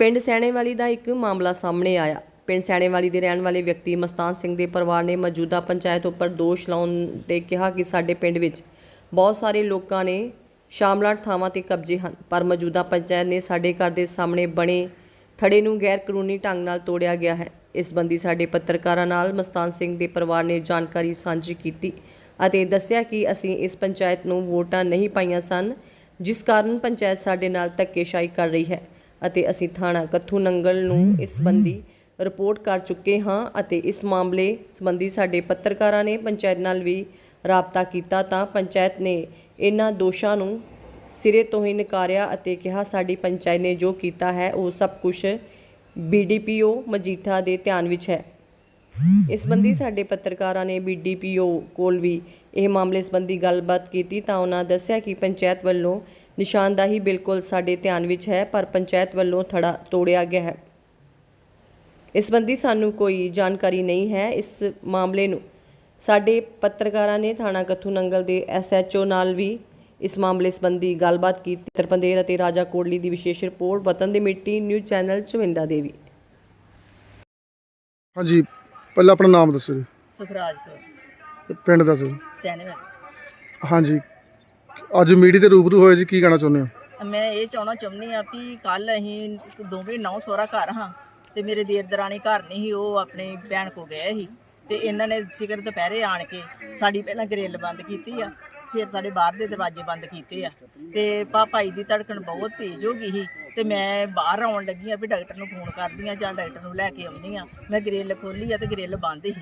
ਪਿੰਡ ਸੈਣੇਵਾਲੀ ਦਾ ਇੱਕ ਮਾਮਲਾ ਸਾਹਮਣੇ ਆਇਆ। ਪਿੰਡ ਸੈਣੇਵਾਲੀ ਦੇ ਰਹਿਣ ਵਾਲੇ ਵਿਅਕਤੀ ਮਸਤਾਨ ਸਿੰਘ ਦੇ ਪਰਿਵਾਰ ਨੇ ਮੌਜੂਦਾ ਪੰਚਾਇਤ ਉੱਪਰ ਦੋਸ਼ ਲਾਉਣ ਤੇ ਕਿਹਾ ਕਿ ਸਾਡੇ ਪਿੰਡ ਵਿੱਚ ਬਹੁਤ ਸਾਰੇ ਲੋਕਾਂ ਨੇ ਸ਼ਾਮਲਾਟ ਥਾਵਾਂ ਤੇ ਕਬਜ਼ੇ ਹਨ, ਪਰ ਮੌਜੂਦਾ ਪੰਚਾਇਤ ਨੇ ਸਾਡੇ ਘਰ ਦੇ ਸਾਹਮਣੇ ਬਣੇ ਥੜੇ ਨੂੰ ਗੈਰ ਕਾਨੂੰਨੀ ਢੰਗ ਨਾਲ ਤੋੜਿਆ ਗਿਆ ਹੈ। ਇਸ ਸੰਬੰਧੀ ਸਾਡੇ ਪੱਤਰਕਾਰਾਂ ਨਾਲ ਮਸਤਾਨ ਸਿੰਘ ਦੇ ਪਰਿਵਾਰ ਨੇ ਜਾਣਕਾਰੀ ਸਾਂਝੀ ਕੀਤੀ ਅਤੇ ਦੱਸਿਆ ਕਿ ਅਸੀਂ ਇਸ ਪੰਚਾਇਤ ਨੂੰ ਵੋਟਾਂ ਨਹੀਂ ਪਾਈਆਂ ਸਨ, ਜਿਸ ਕਾਰਨ ਪੰਚਾਇਤ ਸਾਡੇ ਨਾਲ ਧੱਕੇਸ਼ਾਹੀ ਕਰ ਰਹੀ ਹੈ। ਅਤੇ ਅਸੀਂ ਥਾਣਾ ਕੱਥੂ ਨੰਗਲ ਨੂੰ ਇਸ ਸੰਬੰਧੀ ਰਿਪੋਰਟ ਕਰ ਚੁੱਕੇ ਹਾਂ ਅਤੇ ਇਸ ਮਾਮਲੇ ਸੰਬੰਧੀ ਸਾਡੇ ਪੱਤਰਕਾਰਾਂ ਨੇ ਪੰਚਾਇਤ ਨਾਲ ਵੀ ਰਾਬਤਾ ਕੀਤਾ ਤਾਂ ਪੰਚਾਇਤ ਨੇ ਇਹਨਾਂ ਦੋਸ਼ਾਂ ਨੂੰ ਸਿਰੇ ਤੋਂ ਹੀ ਨਕਾਰਿਆ ਅਤੇ ਕਿਹਾ ਸਾਡੀ ਪੰਚਾਇਤ ਨੇ ਜੋ ਕੀਤਾ ਹੈ ਉਹ ਸਭ ਕੁਝ ਬੀਡੀਪੀਓ ਮਜੀਠਾ ਦੇ ਧਿਆਨ ਵਿੱਚ ਹੈ। ਇਸ ਸੰਬੰਧੀ ਸਾਡੇ ਪੱਤਰਕਾਰਾਂ ਨੇ ਬੀਡੀਪੀਓ ਕੋਲ ਵੀ ਇਹ ਮਾਮਲੇ ਸੰਬੰਧੀ ਗੱਲਬਾਤ ਕੀਤੀ ਤਾਂ ਉਹਨਾਂ ਦੱਸਿਆ ਕਿ ਪੰਚਾਇਤ ਵੱਲੋਂ ਨਿਸ਼ਾਨਦਾਹੀ ਬਿਲਕੁਲ ਸਾਡੇ ਧਿਆਨ ਵਿੱਚ ਹੈ ਪਰ ਪੰਚਾਇਤ ਵੱਲੋਂ ਥੜਾ ਤੋੜਿਆ ਗਿਆ ਹੈ। ਇਸ ਸੰਬੰਧੀ ਸਾਨੂੰ ਕੋਈ ਜਾਣਕਾਰੀ ਨਹੀਂ ਹੈ। ਇਸ ਮਾਮਲੇ ਨੂੰ ਸਾਡੇ ਪੱਤਰਕਾਰਾਂ ਨੇ ਥਾਣਾ ਕੱਥੂ ਨੰਗਲ ਦੇ ਐਸਐਚਓ ਨਾਲ ਵੀ ਇਸ ਮਾਮਲੇ ਸੰਬੰਧੀ ਗੱਲਬਾਤ ਕੀਤੀ। ਤਰਪੰਦੇਰ ਅਤੇ ਰਾਜਾ ਕੋਟਲੀ ਦੀ ਵਿਸ਼ੇਸ਼ ਰਿਪੋਰਟ ਵਤਨ ਦੀ ਮਿੱਟੀ ਨਿਊਜ਼ ਚੈਨਲ ਚਵਿੰਦਾ ਦੇਵੀ। ਹਾਂਜੀ ਪਹਿਲਾਂ ਆਪਣਾ ਨਾਮ ਦੱਸੋ ਜੀ। ਸੁਖਰਾਜ ਕੋ ਤੇ ਪਿੰਡ ਦੱਸੋ ਜੀ ਸਿਆਣੇ ਵਾਲੇ। ਹਾਂਜੀ ਅੱਜ ਮੀਡੀਆ ਤੇ ਰੂਬਰੂ ਹੋਏ ਜੀ, ਕੀ ਕਹਿਣਾ ਚਾਹੁੰਦੇ ਹੋ? ਮੈਂ ਇਹ ਚਾਹਣਾ ਚਾਹੁੰਦੀ ਆ ਵੀ ਕੱਲ ਅਸੀਂ ਦੋਵੇਂ ਨੌ ਸੋਹਰਾ ਘਰ ਹਾਂ ਤੇ ਮੇਰੇ ਦੇਰ ਦਰਾਣੀ ਘਰ ਨਹੀਂ ਸੀ, ਉਹ ਆਪਣੀ ਭੈਣ ਕੋ ਗਏ ਸੀ ਤੇ ਇਹਨਾਂ ਨੇ ਸਿਖਰ ਦੁਪਹਿਰੇ ਆਣ ਕੇ ਸਾਡੀ ਪਹਿਲਾਂ ਗ੍ਰਿਲ ਬੰਦ ਕੀਤੀ ਆ, ਫਿਰ ਸਾਡੇ ਬਾਹਰ ਦੇ ਦਰਵਾਜ਼ੇ ਬੰਦ ਕੀਤੇ ਆ ਤੇ ਪਾਪਾਈ ਦੀ ਧੜਕਣ ਬਹੁਤ ਤੇਜ਼ ਹੋ ਗਈ ਸੀ ਤੇ ਮੈਂ ਬਾਹਰ ਆਉਣ ਲੱਗੀ ਆ ਵੀ ਡਾਕਟਰ ਨੂੰ ਫੋਨ ਕਰਦੀ ਆ ਜਾਂ ਡਾਕਟਰ ਨੂੰ ਲੈ ਕੇ ਆਉਂਦੀ ਆ ਮੈਂ ਗ੍ਰਿਲ ਖੋਲੀ ਆ ਤੇ ਗ੍ਰਿਲ ਬੰਦ ਸੀ।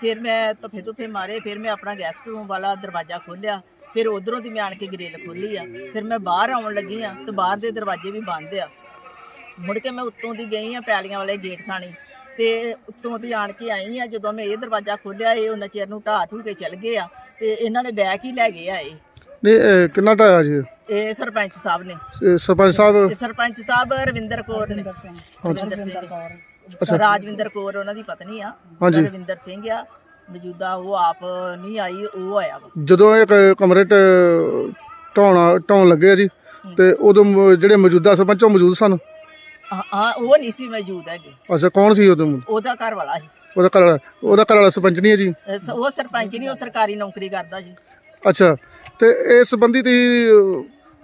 ਫਿਰ ਮੈਂ ਧੱਫੇ ਧੁੱਫੇ ਮਾਰੇ, ਫਿਰ ਮੈਂ ਆਪਣਾ ਗੈਸਟ ਰੂਮ ਵਾਲਾ ਦਰਵਾਜ਼ਾ ਖੋਲ੍ਹਿਆ ਫਿਰ ਉਧਰੋਂ ਦੀ ਮੈਂ ਆਣ ਕੇ ਗ੍ਰਿਲ ਖੋਲੀ ਆ। ਫਿਰ ਮੈਂ ਬਾਹਰ ਆਉਣ ਲੱਗੀ ਆ ਤੇ ਬਾਹਰ ਦੇ ਦਰਵਾਜ਼ੇ ਵੀ ਬੰਦ ਆ। ਮੁੜ ਕੇ ਮੈਂ ਉੱਤੋਂ ਦੀ ਗਈ ਆ ਪੈਲੀਆਂ ਵਾਲੇ ਗੇਟ ਥਾਣੀ ਤੇ ਉੱਤੋਂ ਦੀ ਆਣ ਕੇ ਆਈ ਆ ਜਦੋਂ ਮੈਂ ਇਹ ਦਰਵਾਜ਼ਾ ਖੋਲ੍ਹਿਆ ਇਹ ਉਹਨਾਂ ਚਿਰ ਨੂੰ ਢਾਹ ਢੂ ਕੇ ਚਲ ਗਏ ਆ ਤੇ ਇਹਨਾਂ ਨੇ ਬੈਕ ਹੀ ਲੈ ਗਏ ਆ ਇਹ। ਨਹੀਂ ਇਹ ਕਿੰਨਾ ਟਾਇਆ ਜੀ? ਇਹ ਸਰਪੰਚ ਸਾਹਿਬ ਨੇ। ਇਹ ਸਰਪੰਚ ਸਾਹਿਬ? ਸਰਪੰਚ ਸਾਹਿਬ ਰਵਿੰਦਰ ਕੌਰ ਨੇ। ਰਵਿੰਦਰ ਸਿੰਘ। ਰਾਜਵਿੰਦਰ ਕੌਰ ਉਹਨਾਂ ਦੀ ਪਤਨੀ ਆ। ਰਵਿੰਦਰ ਸਿੰਘ ਆ। ਮੌਜੂਦਾ ਉਹ ਆਪ ਨਹੀਂ ਆਈ ਉਹ ਆਇਆ ਵਾ। ਜਦੋਂ ਇਹ ਕ- ਕਮਰੇ ਟ ਢਾਉਣਾ ਢਾਉਣ ਲੱਗੇ ਆ ਜੀ ਤੇ ਉਦੋਂ ਮ- ਜਿਹੜੇ ਮੌਜੂਦਾ ਸਰਪੰਚ ਉਹ ਮੌਜੂਦ ਸਨ? ਹਾਂ ਹਾਂ, ਉਹ ਨਹੀਂ ਸੀ ਮੌਜੂਦ ਹੈਗੇ। ਅੱਛਾ ਕੌਣ ਸੀ ਉਦੋਂ? ਉਹਦਾ ਘਰ ਵਾਲਾ ਸੀ। ਉਹਦਾ ਘਰ ਵਾਲਾ ਉਹਦਾ ਘਰ ਵਾਲਾ ਸਰਪੰਚ ਨਹੀਂ ਹੈ ਜੀ? ਸ- ਉਹ ਸਰਪੰਚ ਨਹੀਂ ਉਹ ਸਰਕਾਰੀ ਨੌਕਰੀ ਕਰਦਾ ਸੀ। ਅੱਛਾ ਤੇ ਇਸ ਸੰਬੰਧੀ ਤੁਸੀਂ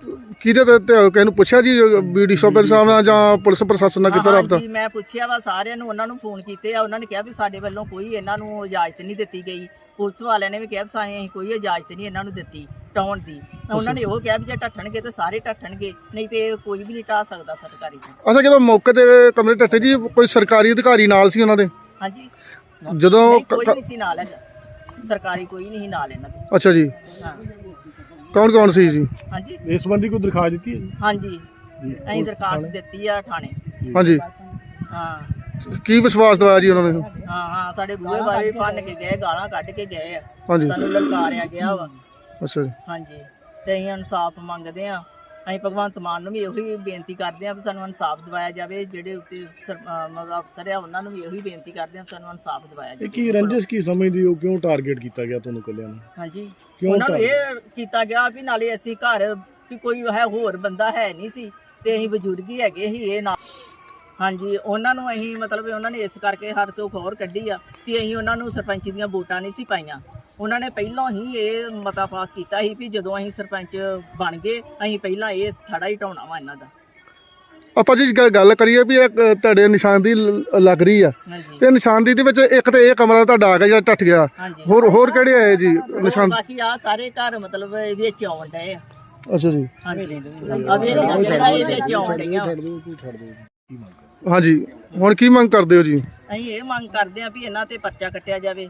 ਕਿਹਦੇ ਤੇ ਤੇ ਕਿਸੇ ਨੂੰ ਪੁੱਛਿਆ ਜੀ ਬੀਡੀ ਸਰਪੰਚ ਸਾਹਿਬ ਨਾਲ ਜਾਂ ਪੁਲਿਸ ਪ੍ਰਸ਼ਾਸਨ ਨਾਲ ਕੀਤਾ ਰਾਬਤਾ? ਹਾਂਜੀ ਮੈਂ ਪੁੱਛਿਆ ਵਾ ਸਾਰਿਆਂ ਨੂੰ ਉਹਨਾਂ ਨੂੰ ਫੋਨ ਕੀਤੇ ਆ ਉਹਨਾਂ ਨੇ ਕਿਹਾ ਵੀ ਸਾਡੇ ਵੱਲੋਂ ਕੋਈ ਇਹਨਾਂ ਨੂੰ ਇਜਾਜ਼ਤ ਨਹੀਂ ਦਿੱਤੀ ਗਈ। ਪੁਲਿਸ ਵਾਲਿਆਂ ਨੇ ਵੀ ਕਿਹਾ ਵੀ ਸਾਨੂੰ ਅਸੀਂ ਕੋਈ ਇਜਾਜ਼ਤ ਨਹੀਂ ਇਹਨਾਂ ਨੂੰ ਦਿੱਤੀ ਟਾਉਣ ਦੀ। ਤਾਂ ਉਹਨਾਂ ਨੇ ਉਹ ਕਿਹਾ ਵੀ ਜੇ ਢੱਠਣਗੇ ਤਾਂ ਸਾਰੇ ਢੱਠਣਗੇ ਨਹੀਂ ਤੇ ਕੋਈ ਵੀ ਨਹੀਂ ਢਾ ਸਕਦਾ ਸਰਕਾਰੀ ਅੱਛਾ ਜਦੋਂ ਮੌਕੇ ਤੇ ਕਮਰੇ ਢੱਠੇ ਜੀ ਕੋਈ ਸਰਕਾਰੀ ਅਧਿਕਾਰੀ ਨਾਲ ਸੀ ਉਹਨਾਂ ਦੇ? ਹਾਂਜੀ। ਜਦੋਂ ਨਹੀਂ ਕ- ਕੋਈ ਕ- ਨਹੀਂ ਸੀ ਨਾਲ ਹੈਗਾ। ਸਰਕਾਰੀ ਕੋਈ ਨਹੀਂ ਸੀ ਨਾਲ ਇਹਨਾਂ ਦੇ। ਅੱਛਾ ਜੀ। ਹਾਂ। ਕੌਣ ਕੌਣ ਸੀ ਜੀ? ਹਾਂਜੀ। ਇਸ ਸੰਬੰਧੀ ਕੋਈ ਦਰਖਾਸਤ ਦਿੱਤੀ ਹੈ ਹਾਂਜੀ। ਅਸੀਂ ਦਰਖਾਸਤ ਦਿੱਤੀ ਆ ਥਾਣੇ। ਹਾਂਜੀ। ਹਾਂ। ਕੀ ਵਿਸ਼ਵਾਸ ਦਵਾਇਆ ਜੀ ਉਹਨਾਂ ਨੇ? ਹਾਂ ਹਾਂ ਸਾਡੇ ਬੂਹੇ ਬਾਰੇ ਭੰਨ ਕੇ ਗਏ ਗਾਲਾਂ ਕੱਢ ਕੇ ਗਏ ਆ। ਹਾਂਜੀ। ਸਾਨੂੰ ਲਲਕਾਰਿਆ ਗਿਆ ਵਾ। ਅੱਛਾ ਜੀ। ਹਾਂਜੀ। ਤੇ ਅਸੀਂ ਇਨਸਾਫ ਮੰਗਦੇ ਆ। ਅਸੀਂ ਭਗਵੰਤ ਮਾਨ ਨੂੰ ਵੀ ਇਹੋ ਬੇਨਤੀ ਕਰਦੇ ਆ ਵੀ ਸਾਨੂੰ ਇਨਸਾਫ ਦਿਵਾਇਆ ਜਾਵੇ ਜਿਹੜੇ ਉੱਤੇ ਸਰ- ਅਹ ਮਤਲਬ ਅਫਸਰ ਆ ਉਹਨਾਂ ਨੂੰ ਵੀ ਇਹੋ ਬੇਨਤੀ ਕਰਦੇ ਆ ਵੀ ਸਾਨੂੰ ਇਨਸਾਫ ਦਿਵਾਇਆ ਇਹ ਜਾਵੇ। ਕੀ ਰੰਜਿਸ਼ ਕੀ ਸਮਝਦੀ ਹੋ ਕਿਉਂ ਟਾਰਗੇਟ ਕੀਤਾ ਗਿਆ ਤੁਹਾਨੂੰ ਕੱਲਿਆਂ ਨੂੰ? ਹਾਂਜੀ। ਕਿਉਂ ਉਹਨਾਂ ਨੂੰ ਇਹ ਕੀਤਾ ਗਿਆ ਵੀ ਨਾਲੇ ਅਸੀਂ ਘਰ ਵੀ ਕੋਈ ਹੈ ਹੋਰ ਬੰਦਾ ਹੈ ਨਹੀਂ ਸੀ ਤੇ ਅਸੀਂ ਬਜ਼ੁਰਗ ਹੀ ਹੈਗੇ ਸੀ ਇਹ ਨਾ ਹਾਂਜੀ ਉਹਨਾਂ ਨੂੰ ਅਸੀਂ ਮਤਲਬ ਉਹਨਾਂ ਨੇ ਇਸ ਕਰਕੇ ਹਰ ਤੋਂ ਖੋਰ ਕੱਢੀ ਆ ਵੀ ਅਸੀਂ ਉਹਨਾਂ ਨੂੰ ਸਰਪੰਚ ਦੀਆਂ ਵੋਟਾਂ ਨਹੀਂ ਸੀ ਪਾਈਆਂ। ਉਹਨਾਂ ਨੇ ਪਹਿਲਾਂ ਹੀ ਇਹ ਮਤਾ ਪਾਸ ਕੀਤਾ ਸੀ ਵੀ ਜਦੋਂ ਅਸੀਂ ਸਰਪੰਚ ਬਣ ਗਏ ਅਸੀਂ ਪਹਿਲਾਂ ਇਹ ਥੜਾ ਹੀ ਢਾਉਣਾ ਵਾ ਇਹਨਾਂ ਦਾ। ਆਪਾਂ ਜੀ ਗੱਲ- ਗੱਲ ਕਰੀਏ ਵੀ ਇਹ ਕ- ਤੁਹਾਡੇ ਨਿਸ਼ਾਨਦੀ ਲ- ਲੱਗ ਰਹੀ ਆ। ਹਾਂਜੀ। ਤੇ ਨਿਸ਼ਾਨਦੀ ਦੇ ਵਿੱਚ ਇੱਕ ਤੇ ਇਹ ਕਮਰਾ ਤੁਹਾਡਾ ਆ ਗਿਆ ਜਿਹੜਾ ਟੱਟ ਗਿਆ। ਹਾਂਜੀ। ਹੋਰ ਹੋਰ ਕਿਹੜੇ ਆਏ ਜੀ ਨਿਸ਼ਾਨ? ਬਾਕੀ ਆ ਸਾਰੇ ਘਰ ਮਤਲਬ ਇਹ ਵਿੱਚ ਆਉਣ ਡਏ ਆ। ਅੱਛਾ ਜੀ। ਹਾਂਜੀ। ਆ ਵੇਲੀਆਂ ਜਿਹੜਾ ਇਹ ਵਿੱਚ ਆਉਣ ਡਈਆਂ। ਹਾਂਜੀ। ਹੁਣ ਕੀ ਮੰਗ ਕਰਦੇ ਹੋ ਜੀ? ਅਸੀਂ ਇਹ ਮੰਗ ਕਰਦੇ ਆ ਵੀ ਇਹਨਾਂ ਤੇ ਪਰਚਾ ਕੱਟਿਆ ਜਾਵੇ।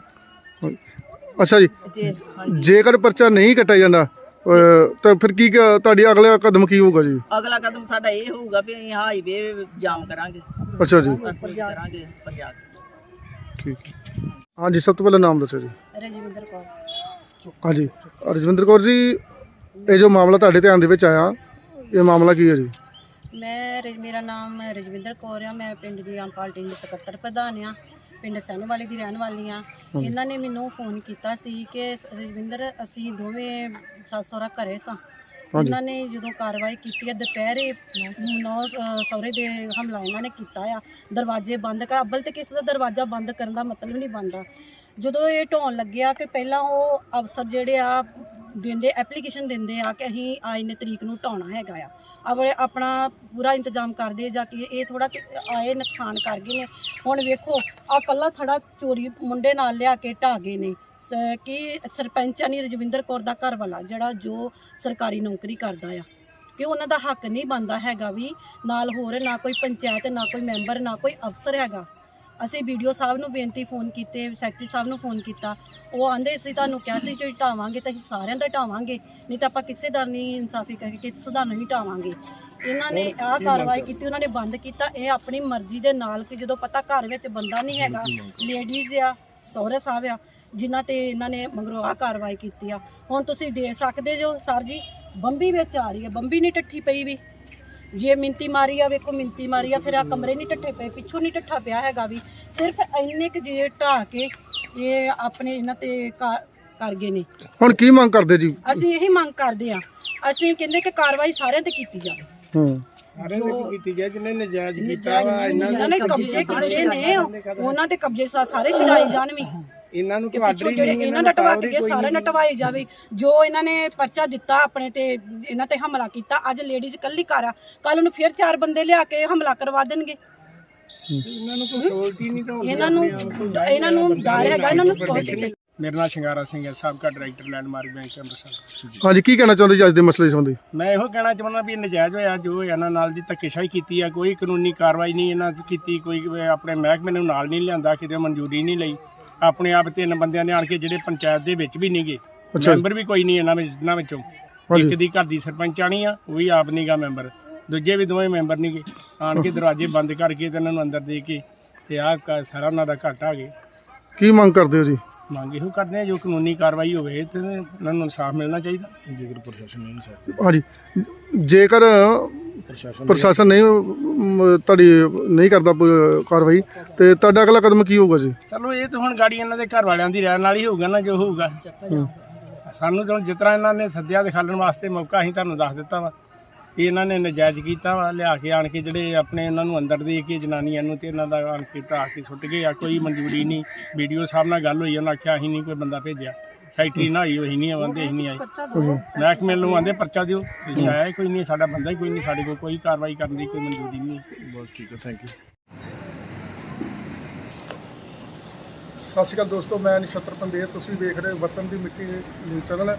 ਅੱਛਾ ਜੀ। ਜੇ ਹਾਂਜੀ। ਜੇਕਰ ਪਰਚਾ ਨਹੀਂ ਕੱਟਿਆ ਜਾਂਦਾ ਅਹ, ਤਾਂ ਫਿਰ ਕੀ ਕ- ਤੁਹਾਡੀ ਅਗਲਾ ਕਦਮ ਕੀ ਹੋਊਗਾ ਜੀ? ਅਗਲਾ ਕਦਮ ਸਾਡਾ ਇਹ ਹੋਊਗਾ ਵੀ ਅਸੀਂ ਹਾਈਵੇ ਜਾਮ ਕਰਾਂਗੇ। ਅੱਛਾ ਜੀ। ਕਰਾਂਗੇ ਪੰਜਾਬ। ਠੀਕ ਹਾਂਜੀ ਸਭ ਤੋਂ ਪਹਿਲਾਂ ਨਾਮ ਦੱਸੋ ਜੀ। ਰਜਿੰਦਰ ਕੌਰ। ਹਾਂਜੀ। ਰਜਵਿੰਦਰ ਕੌਰ ਜੀ ਇਹ ਜੋ ਮਾਮਲਾ ਤੁਹਾਡੇ ਧਿਆਨ ਦੇ ਵਿੱਚ ਆਇਆ ਇਹ ਮਾਮਲਾ ਕੀ ਹੈ ਜੀ? ਮੈਂ ਰਜ- ਮੇਰਾ ਨਾਮ ਰਜਵਿੰਦਰ ਕੌਰ ਆ ਮੈਂ ਪਿੰਡ ਦੀ ਆਮ ਪਾਰਟੀ ਦੀ ਸਕੱਤਰ ਪ੍ਰਧਾਨ ਆ। ਪਿੰਡ ਸੈਨੋਵਾਲੀ ਦੀ ਰਹਿਣ ਵਾਲੀ ਆ ਇਹਨਾਂ ਨੇ ਮੈਨੂੰ ਫੋਨ ਕੀਤਾ ਸੀ ਕਿ ਰਜਵਿੰਦਰ ਅਸੀਂ ਦੋਵੇਂ ਸੱਸ ਸਹੁਰਾ ਘਰੇ ਸਾਂ। ਇਹਨਾਂ ਨੇ ਜਦੋਂ ਕਾਰਵਾਈ ਕੀਤੀ ਹੈ ਦੁਪਹਿਰੇ ਨੌ ਸੌਰੇ ਦੇ ਹਮਲਾ ਇਹਨਾਂ ਨੇ ਕੀਤਾ ਆ। ਦਰਵਾਜ਼ੇ ਬੰਦ ਕਰ ਅੱਬਲ ਤੇ ਕਿਸੇ ਦਾ ਦਰਵਾਜ਼ਾ ਬੰਦ ਕਰਨ ਦਾ ਮਤਲਬ ਨਹੀਂ ਬਣਦਾ। ਜਦੋਂ ਇਹ ਢਾਉਣ ਲੱਗਿਆ ਕਿ ਪਹਿਲਾਂ ਉਹ ਅਫਸਰ ਜਿਹੜੇ ਆ ਦਿੰਦੇ ਐਪਲੀਕੇਸ਼ਨ ਦਿੰਦੇ ਆ ਕਿ ਅਸੀਂ ਆਏ ਨੇ ਤਰੀਕ ਨੂੰ ਢਾਉਣਾ ਹੈਗਾ ਆ। ਆਪਣੇ ਆਪਣਾ ਪੂਰਾ ਇੰਤਜ਼ਾਮ ਕਰਦੇ ਜਾਂ ਕਿ ਇਹ ਥੋੜਾ ਆਏ ਨੁਕਸਾਨ ਕਰ ਗਏ ਨੇ। ਹੁਣ ਵੇਖੋ, ਆ ਕੱਲਾ ਥੜਾ ਚੋਰੀ ਮੁੰਡੇ ਨਾਲ ਲਿਆ ਕੇ ਢਾਹ ਗਏ ਨੇ। ਸ- ਕਿ ਸਰਪੰਚ ਨਹੀਂ ਰਜਵਿੰਦਰ ਕੌਰ ਦਾ ਘਰ ਵਾਲਾ ਜਿਹੜਾ ਜੋ ਸਰਕਾਰੀ ਨੌਕਰੀ ਕਰਦਾ ਆ, ਕਿ ਉਹਨਾਂ ਦਾ ਹੱਕ ਨਹੀਂ ਬਣਦਾ ਹੈਗਾ ਵੀ ਨਾਲ ਹੋਰ ਨਾ ਕੋਈ ਪੰਚਾਇਤ, ਨਾ ਕੋਈ ਮੈਂਬਰ, ਨਾ ਕੋਈ ਅਫਸਰ ਹੈਗਾ। ਅਸੀਂ ਵੀਡੀਓ ਸਾਹਿਬ ਨੂੰ ਬੇਨਤੀ ਫੋਨ ਕੀਤੇ ਸੈਕਟਰੀ ਸਾਹਿਬ ਨੂੰ ਫੋਨ ਕੀਤਾ। ਉਹ ਆਂਦੇ ਸੀ ਤੁਹਾਨੂੰ ਕਿਹਾ ਸੀ ਜੇ ਢਾਵਾਂਗੇ ਤਾਂ ਅਸੀਂ ਸਾਰਿਆਂ ਦਾ ਢਾਵਾਂਗੇ। ਨਹੀਂ ਤਾਂ ਆਪਾਂ ਕਿਸੇ ਦਾ ਨਹੀਂ ਇਨਸਾਫੀ ਕਰਕੇ ਕਿਸੇ ਦਾ ਨਹੀਂ ਢਾਵਾਂਗੇ। ਇਹਨਾਂ ਨੇ ਆਹ ਕਾਰਵਾਈ ਕੀਤੀ ਉਹਨਾਂ ਨੇ ਬੰਦ ਕੀਤਾ। ਇਹ ਆਪਣੀ ਮਰਜ਼ੀ ਦੇ ਨਾਲ ਕਿ ਜਦੋਂ ਪਤਾ ਘਰ ਵਿੱਚ ਬੰਦਾ ਨਹੀਂ ਹੈਗਾ ਲੇਡੀਜ਼ ਆ ਸਹੁਰੇ ਸਾਹਿਬ ਆ ਜਿਨ੍ਹਾਂ ਤੇ ਇਹਨਾਂ ਨੇ ਮਗਰੋਂ ਆਹ ਕਾਰਵਾਈ ਕੀਤੀ ਆ। ਹੁਣ ਤੁਸੀਂ ਦੇ ਸਕਦੇ ਜੋ ਸਰ ਜੀ ਬੰਬੀ ਵਿੱਚ ਆ ਰਹੀ ਹੈ। ਬੰਬੀ ਨਹੀਂ ਟੱਠੀ ਪਈ ਵੀ। ਜੇ ਮਿੰਤੀ ਮਾਰੀ ਆ ਵੇਖੋ ਮਿੰਤੀ ਮਾਰੀ ਆ ਫਿਰ ਆ ਕਮਰੇ ਨਹੀਂ ਟੱਠੇ ਪਏ ਪਿੱਛੋਂ ਨਹੀਂ ਟੱਠਾ ਪਿਆ ਹੈਗਾ ਵੀ। ਸਿਰਫ ਇੰਨੇ ਕੁ ਜੇ ਢਾਹ ਕੇ ਇਹ ਆਪਣੇ ਇਹਨਾਂ ਤੇ ਕਾ- ਕਰ ਗਏ ਨੇ। ਹੁਣ ਕੀ ਮੰਗ ਕਰਦੇ ਜੀ? ਅਸੀਂ ਇਹੀ ਮੰਗ ਕਰਦੇ ਆ ਅਸੀਂ ਕਹਿੰਦੇ ਕਿ ਕਾਰਵਾਈ ਸਾਰਿਆਂ ਤੇ ਕੀਤੀ ਜਾਵੇ। ਹੂੰ। ਜੋ ਕੀਤੀ ਗਿਆ ਜਿਹਨੇ ਨਜਾਇਜ਼ ਇਹਨਾਂ ਨੇ ਕਬਜ਼ੇ ਕੀਤੇ ਨੇ ਉਹਨਾਂ ਦੇ ਕਬਜ਼ੇ ਸਾ- ਸਾਰੇ ਛਡਾਏ ਜਾਣ ਵੀ ਇਹਨਾਂ ਨੂੰ ਕਿ ਪਿੱਛੋਂ ਜਿਹੜੇ ਇਹਨਾਂ ਦਾ ਟਵਾ ਕੇ ਸਾਰੇ ਨਟਵਾਏ ਜਾਵੇ। ਜੋ ਇਹਨਾਂ ਨੇ ਪਰਚਾ ਦਿੱਤਾ ਆਪਣੇ ਤੇ ਇਹਨਾਂ ਤੇ ਹਮਲਾ ਕੀਤਾ ਅੱਜ ਲੇਡੀਜ਼ ਕੱਲੀ ਘਰ ਆ। ਕੱਲ ਨੂੰ ਫਿਰ ਚਾਰ ਬੰਦੇ ਲਿਆ ਕੇ ਹਮਲਾ ਕਰਵਾ ਦੇਣਗੇ। ਇਹਨਾਂ ਨੂੰ ਕੋਈ ਸਹੂਲਤ ਨਹੀਂ ਤਾਂ ਇਹਨਾਂ ਨੂੰ ਇਹਨਾਂ ਨੂੰ ਡਰ ਹੈਗਾ ਇਹਨਾਂ ਨੂੰ ਸਕਿਉਰਟੀ ਮੇਰਾ ਨਾਮ ਸ਼ਿੰਗਾਰਾ ਸਿੰਘ ਹੈ ਸਾਬਕਾ ਡਾਇਰੈਕਟਰ ਲੈਂਡਮਾਰਕ ਬੈਂਕ ਅੰਮ੍ਰਿਤਸਰ। ਹਾਂਜੀ ਕੀ ਕਹਿਣਾ ਚਾਹੁੰਦੇ ਜੀ ਅੱਜ ਦੇ ਮਸਲੇ ਸੰਬੰਧੀ? ਮੈਂ ਇਹੋ ਕਹਿਣਾ ਚਾਹੁੰਦਾ ਵੀ ਨਜਾਇਜ਼ ਹੋਇਆ ਜੋ ਇਹਨਾਂ ਨਾਲ ਦੀ ਧੱਕੇਸ਼ਾਹੀ ਕੀਤੀ ਆ ਕੋਈ ਕਾਨੂੰਨੀ ਕਾਰਵਾਈ ਨਹੀਂ ਇਹਨਾਂ ਕੀਤੀ ਕੋਈ ਆਪਣੇ ਮਹਿਕਮੇ ਨੂੰ ਨਾਲ ਨਹੀਂ ਲਿਆਂਦਾ ਕਿਤੇ ਮਨਜ਼ੂਰੀ ਨਹੀਂ ਲਈ। ਆਪਣੇ ਆਪ ਤਿੰਨ ਬੰਦਿਆਂ ਨੇ ਆਣ ਕੇ ਜਿਹੜੇ ਪੰਚਾਇਤ ਦੇ ਵਿੱਚ ਵੀ ਨਹੀਂਗੇ। ਮੈਂਬਰ ਵੀ ਕੋਈ ਨਹੀਂ ਇਹਨਾਂ ਵਿੱਚ ਇਹਨਾਂ ਵਿੱਚੋਂ। ਇੱਕ ਦੀ ਘਰ ਦੀ ਸਰਪੰਚਾਣੀ ਆ ਉਹ ਵੀ ਆਪ ਨਹੀਂਗਾ ਮੈਂਬਰ। ਦੂਜੇ ਵੀ ਦੋਵੇਂ ਮੈਂਬਰ ਨਹੀਂਗੇ। ਆਣ ਕੇ ਦਰਵਾਜ਼ੇ ਬੰਦ ਕਰਕੇ ਤੇ ਇਹਨਾਂ ਨੂੰ ਅੰਦਰ ਦੇ ਕੇ ਤੇ ਆਹ ਸਾਰਾ ਉਹਨਾਂ ਦਾ ਘਾਟਾ ਆ ਗਿਆ। ਕੀ ਮੰਗ ਕਰਦੇ ਹੋ ਜੀ? ਮੰਗ ਇਹੋ ਕਰਦੇ ਆ ਜੋ ਕਾਨੂੰਨੀ ਕਾਰਵਾਈ ਹੋਵੇ ਤੇ ਉਹਨਾਂ ਨੂੰ ਇਨਸਾਫ ਮਿਲਣਾ ਚਾਹੀਦਾ। ਜੇਕਰ ਪ੍ਰਸ਼ਾਸਨ ਨਹੀਂ ਸਾਥ ਹਾਂਜੀ। ਜੇਕਰ ਪ੍ਰਸ਼ਾਸਨ ਪ੍ਰਸ਼ਾਸਨ ਨਹੀਂ ਅਮ, ਤੁਹਾਡੀ ਨਹੀਂ ਕਰਦਾ ਪ- ਕਾਰਵਾਈ ਤੇ ਤੁਹਾਡਾ ਅਗਲਾ ਕਦਮ ਕੀ ਹੋਊਗਾ ਜੀ? ਚਲੋ ਇਹ ਤਾਂ ਹੁਣ ਗਾੜੀ ਇਹਨਾਂ ਦੇ ਘਰ ਵਾਲਿਆਂ ਦੀ ਰਹਿਣ ਨਾਲ ਹੀ ਹੋਊਗਾ ਨਾ ਜੋ ਹੋਊਗਾ। ਸਾਨੂੰ ਤਾਂ ਹੁਣ ਜਿਸ ਤਰ੍ਹਾਂ ਇਹਨਾਂ ਨੇ ਸੱਦਿਆ ਦਿਖਾਲਣ ਵਾਸਤੇ ਮੌਕਾ ਅਸੀਂ ਤੁਹਾਨੂੰ ਦੱਸ ਦਿੱਤਾ ਵਾ। ਵੀ ਇਹਨਾਂ ਨੇ ਨਜਾਇਜ਼ ਕੀਤਾ ਵਾ, ਲਿਆ ਕੇ ਆਣ ਕੇ ਜਿਹੜੇ ਆਪਣੇ ਇਹਨਾਂ ਨੂੰ ਅੰਦਰ ਦੇ ਕੇ ਜਨਾਨੀਆਂ ਨੂੰ ਤੇ ਇਹਨਾਂ ਦਾ ਆਣ ਕੇ ਢਾਹ ਕੇ ਸੁੱਟ ਗਏ ਆ, ਕੋਈ ਮਨਜ਼ੂਰੀ ਨਹੀਂ। ਵੀਡੀਓ ਸਾਹਿਬ ਨਾਲ ਗੱਲ ਹੋਈ, ਉਹਨਾਂ ਆਖਿਆ ਅਸੀਂ ਨਹੀਂ ਕੋਈ ਬੰਦਾ ਭੇਜਿਆ। ਫੈਕਟਰੀ ਨਾ ਹੋਈ ਅਸੀਂ ਨਹੀਂ ਆਉਂਦੇ ਅਸੀਂ ਨਹੀਂ ਆਏ। ਮਹਿਕਮੇ ਨੂੰ ਆਂਦੇ, ਪਰਚਾ ਦਿਓ। ਅਸੀਂ ਆਇਆ ਕੋਈ ਨਹੀਂ, ਸਾਡਾ ਬੰਦਾ ਹੀ ਕੋਈ ਨਹੀਂ, ਸਾਡੇ ਕੋਲ ਕੋਈ ਕਾਰਵਾਈ ਕਰਨ ਦੀ ਕੋਈ ਮਨਜ਼ੂਰੀ ਨਹੀਂ ਬਸ ਠੀਕ ਹੈ ਥੈਂਕ ਯੂ ਸਤਿ ਸ਼੍ਰੀ ਅਕਾਲ ਦੋਸਤੋ, ਮੈਂ ਨਛੱਤਰ ਪੰਦੇਰ ਤੁਸੀਂ ਵੇਖ ਰਹੇ ਹੋ ਵਤਨ ਦੀ ਮਿੱਟੀ ਨਿਊਜ਼ ਚੈਨਲ।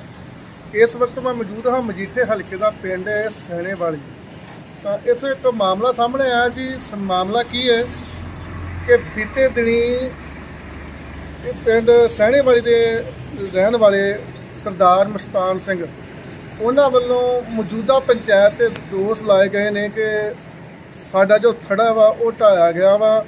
ਇਸ ਵਕਤ ਮੈਂ ਮੌਜੂਦ ਹਾਂ ਮਜੀਠੇ ਹਲਕੇ ਦਾ ਪਿੰਡ ਹੈ ਸੈਣੇ ਵਾਲੀ ਤਾਂ ਇੱਥੇ ਇੱਕ ਮਾਮਲਾ ਸਾਹਮਣੇ ਆਇਆ ਜੀ। ਸ- ਮਾਮਲਾ ਕੀ ਹੈ ਕਿ ਬੀਤੇ ਦਿਨੀ ਇਹ ਪਿੰਡ ਸੈਣੇ ਵਾਲੀ ਦੇ ਰਹਿਣ ਵਾਲੇ ਸਰਦਾਰ ਮਸਤਾਨ ਸਿੰਘ, ਉਹਨਾਂ ਵੱਲੋਂ ਮੌਜੂਦਾ ਪੰਚਾਇਤ ਤੇ ਦੋਸ਼ ਲਾਏ ਗਏ ਨੇ ਕਿ ਸਾਡਾ ਜੋ ਥੜਾ ਵਾ, ਉਹ ਢਾਇਆ ਗਿਆ ਵਾ।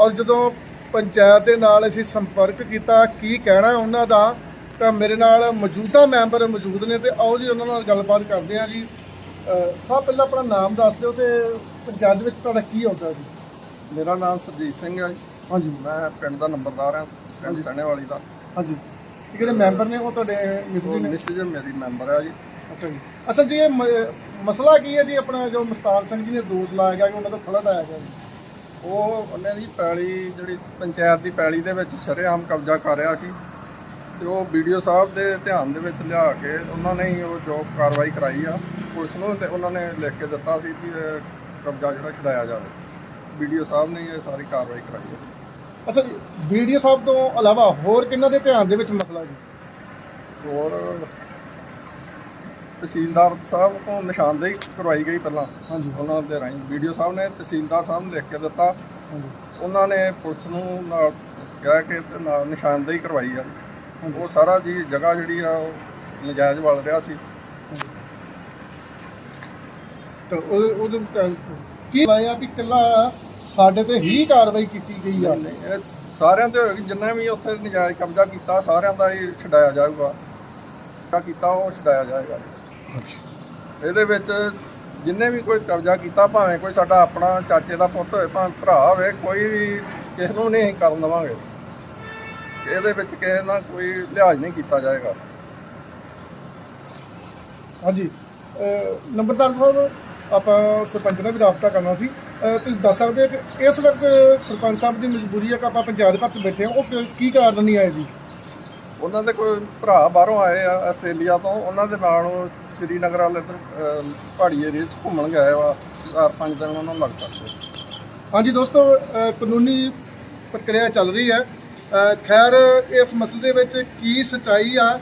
ਔਰ ਜਦੋਂ ਪੰਚਾਇਤ ਦੇ ਨਾਲ ਅਸੀਂ ਸੰਪਰਕ ਕੀਤਾ, ਕੀ ਕਹਿਣਾ ਉਹਨਾਂ ਦਾ? ਤਾਂ ਮੇਰੇ ਨਾਲ ਮੌਜੂਦਾ ਮੈਂਬਰ ਮੌਜੂਦ ਨੇ ਤੇ ਆਓ ਜੀ ਉਹਨਾਂ ਨਾਲ ਗੱਲਬਾਤ ਕਰਦੇ ਹਾਂ ਜੀ। ਸਭ ਪਹਿਲਾਂ ਆਪਣਾ ਨਾਮ ਦੱਸ ਦਿਓ ਤੇ ਪੰਚਾਇਤ ਵਿੱਚ ਤੁਹਾਡਾ ਕੀ ਆਉਂਦਾ ਜੀ? ਮੇਰਾ ਨਾਮ ਸਰਜੀਤ ਸਿੰਘ ਹੈ ਹਾਂਜੀ। ਮੈਂ ਪਿੰਡ ਦਾ ਨੰਬਰਦਾਰ ਹਾਂ ਪਿੰਡ ਸਣੇਵਾਲੀ ਦਾ। ਹਾਂਜੀ। ਇਹ ਜਿਹੜੇ ਮੈਂਬਰ ਨੇ ਉਹ ਤੁਹਾਡੇ ਉਹ ਨੇ ਮਿਸਟਰ ਮੇਰੀ ਮੈਂਬਰ ਹੈ ਜੀ। ਅੱਛਾ ਜੀ। ਅਸਲ ਜੀ ਇਹ ਮਸਲਾ ਕੀ ਹੈ ਜੀ ਆਪਣਾ ਜੋ ਮਸਤਾਰ ਸਿੰਘ ਜੀ ਨੇ ਦੋਸ਼ ਲਾਇਆ ਗਿਆ ਕਿ ਉਹਨਾਂ ਦਾ ਥੜਾ ਢਾਇਆ ਗਿਆ ਜੀ? ਉਹ ਉਹਨੇ ਦੀ ਪੈਲੀ ਜਿਹੜੀ ਪੰਚਾਇਤ ਦੀ ਪੈਲੀ ਦੇ ਵਿੱਚ ਸ਼ਰੇਆਮ ਕਬਜ਼ਾ ਕਰ ਰਿਹਾ ਸੀ। ਤੇ ਉਹ ਵੀਡੀਓ ਸਾਹਿਬ ਦੇ ਧਿਆਨ ਦੇ ਵਿੱਚ ਲਿਆ ਕੇ ਉਹਨਾਂ ਨੇ ਹੀ ਉਹ ਜੋ ਕਾਰਵਾਈ ਕਰਾਈ ਆ। ਪੁਲਿਸ ਨੂੰ ਤੇ ਉਹਨਾਂ ਨੇ ਲਿਖ ਕੇ ਦਿੱਤਾ ਸੀ ਕਿ ਇਹ ਕਬਜ਼ਾ ਜਿਹੜਾ ਛਡਾਇਆ ਜਾਵੇ। ਵੀਡੀਓ ਸਾਹਿਬ ਨੇ ਇਹ ਸਾਰੀ ਕਾਰਵਾਈ ਕਰਾਈ ਹੈ ਅੱਛਾ ਜੀ ਵੀਡੀਓ ਸਾਹਿਬ ਤੋਂ ਇਲਾਵਾ ਹੋਰ ਕਿੰਨਾਂ ਦੇ ਧਿਆਨ ਦੇ ਵਿੱਚ ਮਸਲਾ ਜੀ? ਹੋਰ ਤਹਿਸੀਲਦਾਰ ਸਾਹਿਬ ਤੋਂ ਨਿਸ਼ਾਨਦੇਹੀ ਕਰਵਾਈ ਗਈ ਪਹਿਲਾਂ। ਹਾਂਜੀ। ਉਹਨਾਂ ਦੇ ਰਾਹੀਂ ਵੀਡੀਓ ਸਾਹਿਬ ਨੇ ਤਹਿਸੀਲਦਾਰ ਸਾਹਿਬ ਨੂੰ ਲਿਖ ਕੇ ਦਿੱਤਾ। ਹਾਂਜੀ। ਉਹਨਾਂ ਨੇ ਪੁਲਿਸ ਨੂੰ ਨਾਲ ਕਹਿ ਕੇ ਤੇ ਨਾਲ ਨਿਸ਼ਾਨਦੇਹੀ ਕਰਵਾਈ ਆ। ਉਹ ਸਾਰਾ ਜੀ ਜਗ੍ਹਾ ਜਿਹੜੀ ਆ ਉਹ ਨਜਾਇਜ਼ ਵਲ ਰਿਹਾ ਸੀ। ਤਾਂ ਉਹ ਉਹਦੇ ਕੀ ਲਾਇਆ ਵੀ ਕੱਲਾ ਸਾਡੇ ਤੇ ਹੀ ਕਾਰਵਾਈ ਕੀਤੀ ਗਈ ਆ? ਇਹ ਸਾਰਿਆਂ ਤੇ ਹੋਏਗੀ ਜਿੰਨਾ ਵੀ ਉੱਥੇ ਨਜਾਇਜ਼ ਕਬਜ਼ਾ ਕੀਤਾ ਸਾਰਿਆਂ ਦਾ ਹੀ ਛਡਾਇਆ ਜਾਊਗਾ। ਕਬਜ਼ਾ ਕੀਤਾ ਉਹ ਛਡਾਇਆ ਜਾਏਗਾ। ਇਹਦੇ ਵਿੱਚ ਜਿੰਨੇ ਵੀ ਕੋਈ ਕਬਜ਼ਾ ਕੀਤਾ ਭਾਵੇਂ ਕੋਈ ਸਾਡਾ ਆਪਣਾ ਚਾਚੇ ਦਾ ਪੁੱਤ ਹੋਵੇ ਭਾਵੇਂ ਭਰਾ ਹੋਵੇ ਕੋਈ ਵੀ ਕਿਸੇ ਨੂੰ ਨਹੀਂ ਕਰਨ ਦੇਵਾਂਗੇ। ਇਹਦੇ ਵਿੱਚ ਕਿਸੇ ਨਾਲ ਕੋਈ ਲਿਹਾਜ਼ ਨਹੀਂ ਕੀਤਾ ਜਾਏਗਾ। ਹਾਂਜੀ। ਅਹ ਨੰਬਰਦਾਰ ਸਾਹਿਬ ਆਪਾਂ ਸਰਪੰਚ ਨਾਲ ਵੀ ਰਾਬਤਾ ਕਰਨਾ ਸੀ। ਅਹ ਤੁਸੀਂ ਦੱਸ ਸਕਦੇ ਹੋ ਕਿ ਇਸ ਵਕਤ ਸਰਪੰਚ ਸਾਹਿਬ ਦੀ ਮਜਬੂਰੀ ਹੈ ਕਿ ਆਪਾਂ ਪੰਚਾਇਤ ਘਰ 'ਚ ਬੈਠੇ ਹਾਂ ਉਹ ਕਿ- ਕੀ ਕਾਰਨ ਨਹੀਂ ਆਏ ਜੀ? ਉਹਨਾਂ ਦੇ ਕੋਈ ਭਰਾ ਬਾਹਰੋਂ ਆਏ ਆ ਆਸਟ੍ਰੇਲੀਆ ਤੋਂ। ਉਹਨਾਂ ਦੇ ਨਾਲ ਉਹ ਸ਼੍ਰੀਨਗਰ ਵਾਲੇ ਅਹ, ਪਹਾੜੀ ਏਰੀਏ 'ਚ ਘੁੰਮਣ ਗਏ ਵਾ ਚਾਰ ਪੰਜ ਦਿਨ ਉਹਨਾਂ ਨੂੰ ਲੱਗ ਸਕਦੇ ਹਾਂਜੀ ਦੋਸਤੋ ਕਾਨੂੰਨੀ ਪ੍ਰਕਿਰਿਆ ਚੱਲ ਰਹੀ ਹੈ। ਖੈਰ ਇਸ ਮਸਲੇ ਦੇ ਵਿੱਚ ਕੀ ਸਚਾਈ ਆ?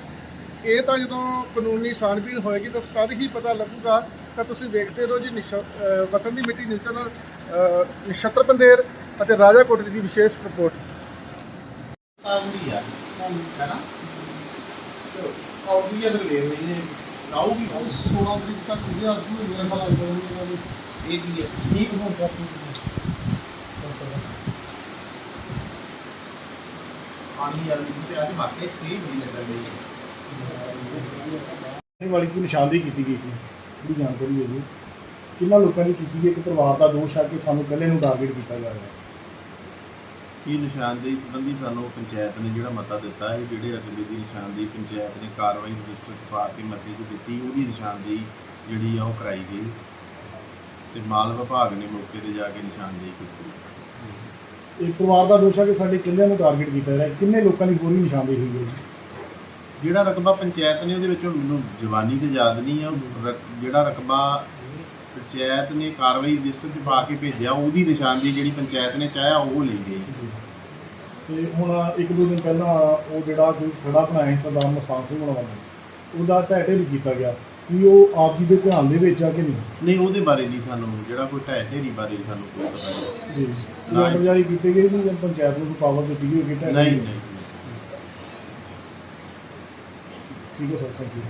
ਇਹ ਤਾਂ ਜਦੋਂ ਕਾਨੂੰਨੀ ਛਾਣਬੀਣ ਹੋਏਗੀ ਤਾਂ ਤਦ ਹੀ ਪਤਾ ਲੱਗੂਗਾ। ਤਾਂ ਤੁਸੀਂ ਵੇਖਦੇ ਰਹੋ ਜੀ ਵਤਨ ਦੀ ਮਿੱਟੀ ਨਿਊਜ਼ ਚੈਨਲ ਅਹ ਨਛੱਤਰ ਪੰਦੇਰ ਅਤੇ ਰਾਜਾ ਕੋਟਲੀ ਦੀ ਵਿਸ਼ੇਸ਼ ਰਿਪੋਰਟ। ਆਉਂਦੀ ਆ। ਹੈਨਾ? ਆਉਂਦੀ ਆ ਅਗਲੇ ਮਹੀਨੇ ਆਊਗੀ। 16 ਤਰੀਕ ਤੱਕ ਇਹ ਆਦਮੀ ਮੇਰੇ ਨਾਲ ਆ ਜਾਊਗਾ ਇਹ ਹੈ ਠੀਕ ਹੋ ਜਾਤੀ ਪਾਣੀ ਵਾਲੀ ਤੇ ਅੱਜ ਇਹ ਕੋਈ ਨਿਸ਼ਾਨਦੇਹੀ ਕੀਤੀ ਗਈ ਸੀ? ਜਿਹੜੀ ਜਾਣਕਾਰੀ ਹੈ ਜੀ? ਕਿੰਨਾ ਲੋਕਾਂ ਦੀ ਕੀਤੀ ਗਈ ਇੱਕ ਪਰਿਵਾਰ ਦਾ ਦੋਸ਼ ਆ ਕਿ ਸਾਨੂੰ ਇਕੱਲੇ ਨੂੰ ਟਾਰਗੇਟ ਕੀਤਾ ਜਾ ਰਿਹਾ ਇਹ ਨਿਸ਼ਾਨਦੇਹੀ ਸੰਬੰਧੀ ਸਾਨੂੰ ਪੰਚਾਇਤ ਨੇ ਜਿਹੜਾ ਮਤਾ ਦਿੱਤਾ ਹੈ ਜਿਹੜੇ ਅਗਲੇ ਦੀ ਨਿਸ਼ਾਨਦੇਹੀ ਪੰਚਾਇਤ ਨੇ ਕਾਰਵਾਈ ਰਜਿਸਟਰ 'ਚ ਪਾ ਕੇ ਮਤੇ 'ਚ ਦਿੱਤੀ ਉਹਦੀ ਨਿਸ਼ਾਨਦੇਹੀ ਜਿਹੜੀ ਆ ਉਹ ਕਰਾਈ ਗਈ। ਤੇ ਮਾਲ ਵਿਭਾਗ ਨੇ ਮੌਕੇ ਤੇ ਜਾ ਕੇ ਨਿਸ਼ਾਨਦੇਹੀ ਕੀਤੀ। ਇੱਕ ਪਰਿਵਾਰ ਦਾ ਦੋਸ਼ ਆ ਕਿ ਸਾਡੇ ਇਕੱਲਿਆਂ ਨੂੰ ਟਾਰਗੇਟ ਕੀਤਾ ਜਾ ਰਿਹਾ ਕਿੰਨੇ ਲੋਕਾਂ ਦੀ ਹੋਰ ਵੀ ਨਿਸ਼ਾਨਦੇਹੀ ਹੋਈ ਹੈ ਜਿਹੜਾ ਰਕਬਾ ਪੰਚਾਇਤ ਨੇ ਉਹਦੇ ਵਿੱਚ ਮੈਨੂੰ ਜਵਾਨੀ ਤੇ ਯਾਦ ਨਹੀਂ ਆ। ਉਹ ਰਕ- ਜਿਹੜਾ ਰਕਬਾ ਪੰਚਾਇਤ ਨੇ ਕਾਰਵਾਈ ਰਜਿਸਟਰ 'ਚ ਪਾ ਕੇ ਭੇਜਿਆ ਉਹਦੀ ਨਿਸ਼ਾਨਦੇਹੀ ਜਿਹੜੀ ਪੰਚਾਇਤ ਨੇ ਚਾਹਿਆ ਉਹ ਲਈ ਗਈ। ਤੇ ਹੁਣ ਇੱਕ ਦੋ ਦਿਨ ਪਹਿਲਾਂ ਉਹ ਜਿਹੜਾ ਕੋਈ ਖੜਾ ਬਣਾਇਆ ਸੀ ਸਰਦਾਰ ਮਸਤਾਨ ਸਿੰਘ ਹੋਣਾ ਵਾਲਾ ਉਹਦਾ ਢਹਿ ਢੇਰੀ ਕੀਤਾ ਗਿਆ। ਕਿ ਉਹ ਆਪ ਜੀ ਦੇ ਧਿਆਨ ਦੇ ਵਿੱਚ ਆ ਕਿ ਨਹੀਂ? ਨਹੀਂ ਉਹਦੇ ਬਾਰੇ ਨਹੀਂ ਸਾਨੂੰ ਜਿਹੜਾ ਕੋਈ ਢਹਿ ਢੇਰੀ ਬਾਰੇ ਸਾਨੂੰ ਕੋਈ ਪਤਾ ਨਹੀਂ। ਜੀ। ਆਰਡਰ ਜਾਰੀ ਕੀਤੇ ਗਏ ਜੀ ਜਾਂ ਪੰਚਾਇਤ ਨੂੰ ਕੋਈ ਪਾਵਰ ਦਿੱਤੀ ਗਈ ਹੋਈ ਕਿ ਢਹਿ ਨਹੀਂ? ਨਹੀਂ। ਠੀਕ ਹੈ ਸਰ ਥੈਂਕ ਯੂ